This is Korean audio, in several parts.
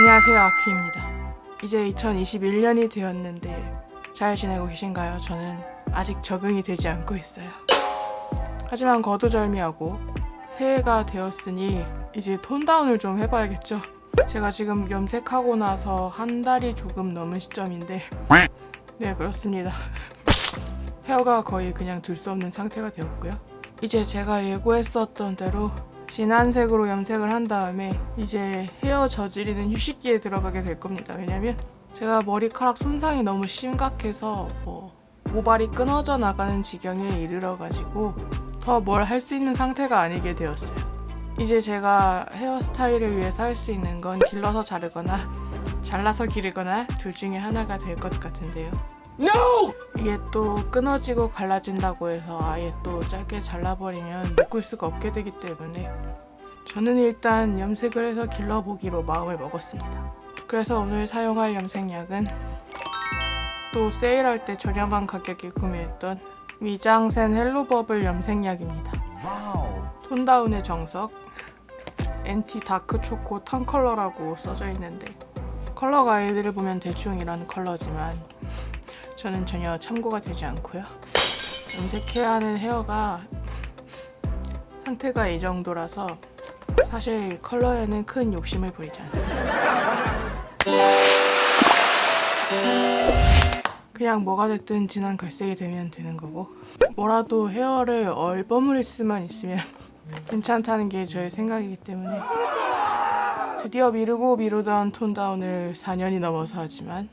안녕하세요 아키입니다. 이제 2021년이 되었는데 잘 지내고 계신가요? 저는 아직 적응이 되지 않고 있어요. 하지만 거두절미하고 새해가 되었으니 이제 톤다운을 좀 해봐야겠죠. 제가 지금 염색하고 나서 한 달이 조금 넘은 시점인데 네 그렇습니다. 헤어가 거의 그냥 둘수 없는 상태가 되었고요. 이제 제가 예고했었던 대로 진한 색으로 염색을 한 다음에 이제 헤어 저지르는 휴식기에 들어가게 될 겁니다. 왜냐면 제가 머리카락 손상이 너무 심각해서 뭐 모발이 끊어져 나가는 지경에 이르러 가지고 더 뭘 할 수 있는 상태가 아니게 되었어요. 이제 제가 헤어스타일을 위해서 할 수 있는 건 길러서 자르거나 잘라서 기르거나 둘 중에 하나가 될 것 같은데요. 이게 또 끊어지고 갈라진다고 해서 아예 또 짧게 잘라버리면 묶을 수가 없게 되기 때문에 저는 일단 염색을 해서 길러보기로 마음을 먹었습니다. 그래서 오늘 사용할 염색약은 또 세일할 때 저렴한 가격에 구매했던 위장센 헬로버블 염색약입니다. 톤다운의 정석 엔티 다크 초코 턴 컬러라고 써져 있는데 컬러 가이드를 보면 대충 이런 컬러지만 저는 전혀 참고가 되지 않고요. 염색해야 하는 헤어가 상태가 이 정도라서 사실 컬러에는 큰 욕심을 부리지 않습니다. 그냥 뭐가 됐든 진한 갈색이 되면 되는 거고 뭐라도 헤어를 얼버무릴 수만 있으면 괜찮다는 게 저의 생각이기 때문에 드디어 미루고 미루던 톤다운을 4년이 넘어서 하지만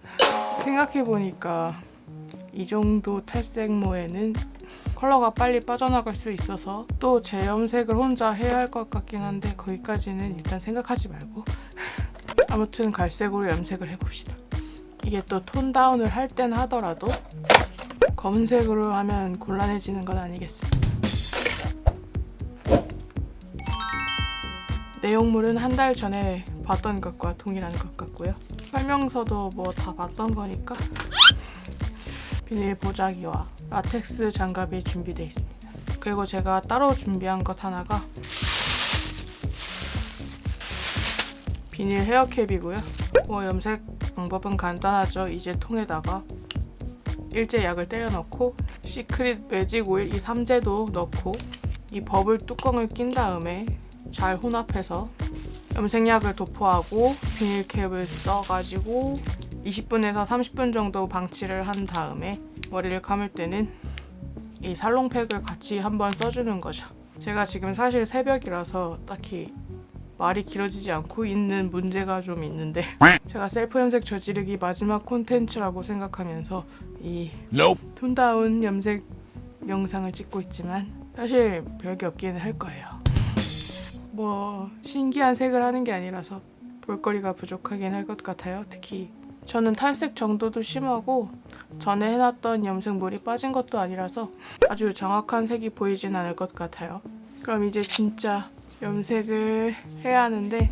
생각해보니까 이 정도 탈색모에는 컬러가 빨리 빠져나갈 수 있어서 또 재염색을 혼자 해야 할 것 같긴 한데 거기까지는 일단 생각하지 말고 아무튼 갈색으로 염색을 해봅시다. 이게 또 톤 다운을 할 땐 하더라도 검은색으로 하면 곤란해지는 건 아니겠습니까? 내용물은 한 달 전에 봤던 것과 동일한 것 같고요. 설명서도 뭐 다 봤던 거니까 비닐 보자기와 라텍스 장갑이 준비되어 있습니다. 그리고 제가 따로 준비한 것 하나가 비닐 헤어캡이고요. 뭐 염색 방법은 간단하죠. 이제 통에다가 일제 약을 때려 넣고 시크릿 매직 오일 이 3제도 넣고 이 버블 뚜껑을 낀 다음에 잘 혼합해서 염색약을 도포하고 비닐캡을 써가지고 20분에서 30분 정도 방치를 한 다음에 머리를 감을 때는 이 살롱팩을 같이 한번 써주는 거죠. 제가 지금 사실 새벽이라서 딱히 말이 길어지지 않고 있는 문제가 좀 있는데 제가 셀프 염색 저지르기 마지막 콘텐츠라고 생각하면서 이 Nope. 톤다운 염색 영상을 찍고 있지만 사실 별게 없기는 할 거예요. 뭐 신기한 색을 하는 게 아니라서 볼거리가 부족하긴 할 것 같아요. 특히 저는 탈색 정도도 심하고 전에 해놨던 염색물이 빠진 것도 아니라서 아주 정확한 색이 보이진 않을 것 같아요. 그럼 이제 진짜 염색을 해야 하는데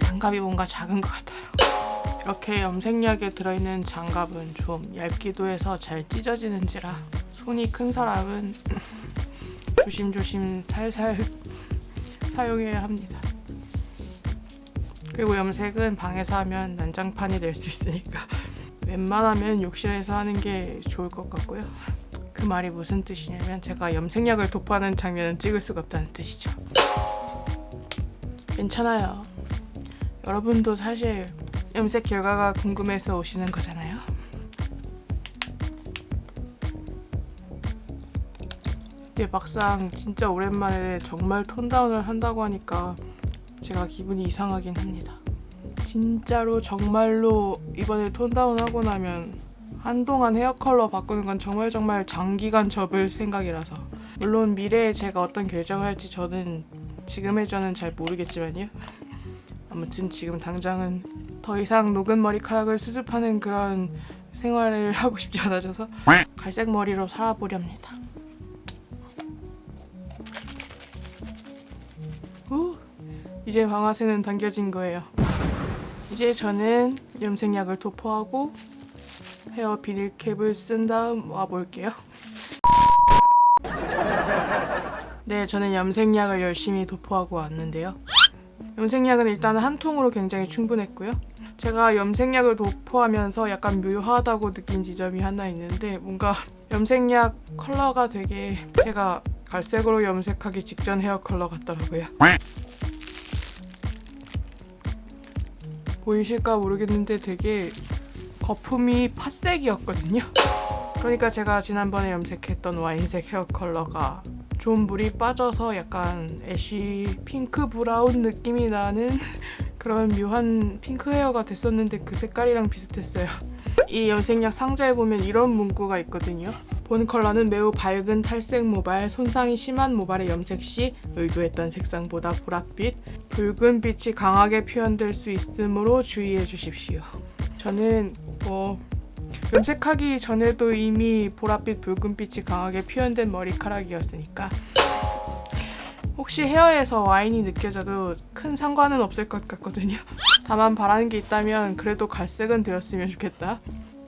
장갑이 뭔가 작은 것 같아요. 이렇게 염색약에 들어있는 장갑은 좀 얇기도 해서 잘 찢어지는지라 손이 큰 사람은 조심조심 살살 사용해야 합니다. 그리고 염색은 방에서 하면 난장판이 될 수 있으니까 웬만하면 욕실에서 하는 게 좋을 것 같고요. 그 말이 무슨 뜻이냐면 제가 염색약을 도포하는 장면은 찍을 수가 없다는 뜻이죠. 괜찮아요. 여러분도 사실 염색 결과가 궁금해서 오시는 거잖아요. 근데 막상 진짜 오랜만에 정말 톤다운을 한다고 하니까 제가 기분이 이상하긴 합니다. 진짜로 정말로 이번에 톤다운 하고 나면 한동안 헤어 컬러 바꾸는 건 정말 정말 장기간 접을 생각이라서 물론 미래에 제가 어떤 결정을 할지 저는 지금의 저는 잘 모르겠지만요. 아무튼 지금 당장은 더 이상 녹은 머리카락을 수습하는 그런 생활을 하고 싶지 않아져서 갈색 머리로 살아보렵니다. 이제 방아쇠는 당겨진 거예요. 이제 저는 염색약을 도포하고 헤어 비닐캡을 쓴 다음 와볼게요. 네, 저는 염색약을 열심히 도포하고 왔는데요. 염색약은 일단 한 통으로 굉장히 충분했고요. 제가 염색약을 도포하면서 약간 묘하다고 느낀 지점이 하나 있는데 뭔가 염색약 컬러가 되게 제가 갈색으로 염색하기 직전 헤어 컬러 같더라고요. 보이실까 모르겠는데 되게 거품이 팥색이었거든요. 그러니까 제가 지난번에 염색했던 와인색 헤어 컬러가 좀 물이 빠져서 약간 애쉬 핑크 브라운 느낌이 나는 그런 묘한 핑크 헤어가 됐었는데 그 색깔이랑 비슷했어요. 이 염색약 상자에 보면 이런 문구가 있거든요. 본 컬러는 매우 밝은 탈색 모발, 손상이 심한 모발의 염색 시 의도했던 색상보다 보랏빛, 붉은 빛이 강하게 표현될 수 있으므로 주의해 주십시오. 저는 뭐 염색하기 전에도 이미 보랏빛, 붉은빛이 강하게 표현된 머리카락이었으니까 혹시 헤어에서 와인이 느껴져도 큰 상관은 없을 것 같거든요. 다만 바라는 게 있다면 그래도 갈색은 되었으면 좋겠다.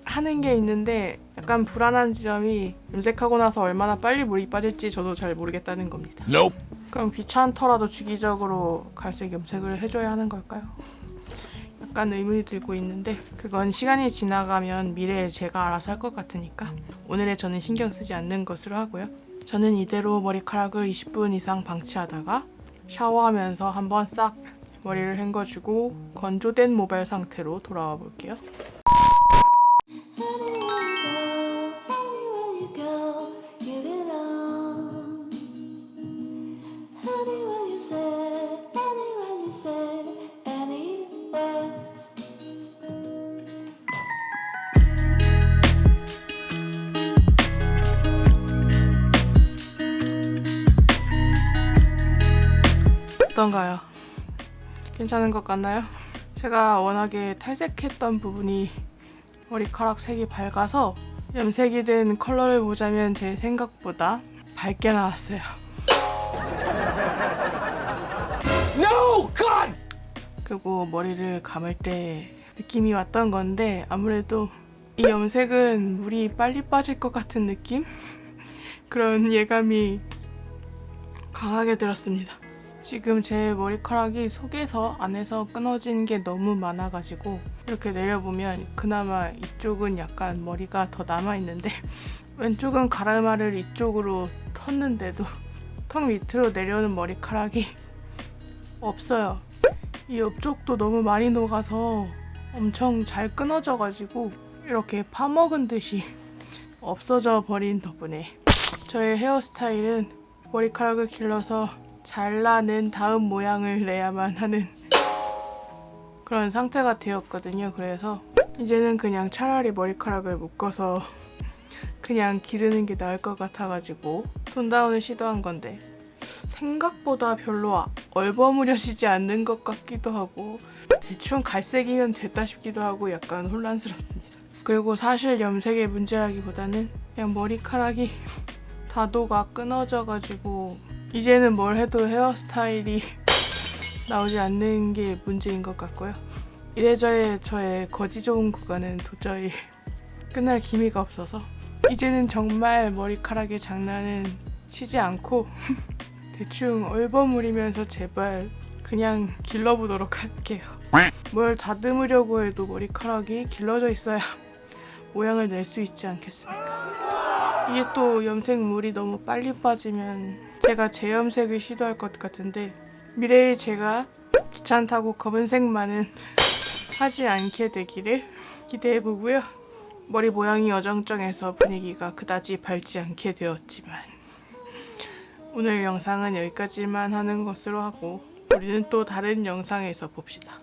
하는 게 있는데 약간 불안한 지점이 염색하고 나서 얼마나 빨리 물이 빠질지 저도 잘 모르겠다는 겁니다. Nope. 그럼 귀찮더라도 주기적으로 갈색 염색을 해줘야 하는 걸까요? 약간 의문이 들고 있는데 그건 시간이 지나가면 미래에 제가 알아서 할 것 같으니까 오늘의 저는 신경 쓰지 않는 것으로 하고요. 저는 이대로 머리카락을 20분 이상 방치하다가 샤워하면서 한번 싹 머리를 헹궈주고 건조된 모발 상태로 돌아와 볼게요. 어떤가요? 괜찮은 것 같나요? 제가 워낙에 탈색했던 부분이 머리카락 색이 밝아서 염색이 된 컬러를 보자면 제 생각보다 밝게 나왔어요. No, God! 그리고 머리를 감을 때 느낌이 왔던 건데 아무래도 이 염색은 물이 빨리 빠질 것 같은 느낌? 그런 예감이 강하게 들었습니다. 지금 제 머리카락이 속에서 안에서 끊어진 게 너무 많아가지고 이렇게 내려보면 그나마 이쪽은 약간 머리가 더 남아있는데 왼쪽은 가르마를 이쪽으로 텄는데도 턱 밑으로 내려오는 머리카락이 없어요. 이 옆쪽도 너무 많이 녹아서 엄청 잘 끊어져가지고 이렇게 파먹은 듯이 없어져 버린 덕분에 저의 헤어스타일은 머리카락을 길러서 잘라낸 다음 모양을 내야만 하는 그런 상태가 되었거든요. 그래서 이제는 그냥 차라리 머리카락을 묶어서 그냥 기르는 게 나을 것 같아가지고 톤다운을 시도한 건데 생각보다 별로 아- 얼버무려지지 않는 것 같기도 하고 대충 갈색이면 됐다 싶기도 하고 약간 혼란스럽습니다. 그리고 사실 염색의 문제라기보다는 그냥 머리카락이 다도가 끊어져가지고 이제는 뭘 해도 헤어스타일이 나오지 않는 게 문제인 것 같고요. 이래저래 저의 거지 좋은 구간은 도저히 끝날 기미가 없어서 이제는 정말 머리카락의 장난은 치지 않고 대충 얼버무리면서 제발 그냥 길러보도록 할게요. 뭘 다듬으려고 해도 머리카락이 길러져 있어야 모양을 낼 수 있지 않겠습니까? 이게 또 염색물이 너무 빨리 빠지면 제가 재염색을 시도할 것 같은데 미래의 제가 귀찮다고 검은색만은 하지 않게 되기를 기대해 보고요. 머리 모양이 어정쩡해서 분위기가 그다지 밝지 않게 되었지만 오늘 영상은 여기까지만 하는 것으로 하고 우리는 또 다른 영상에서 봅시다.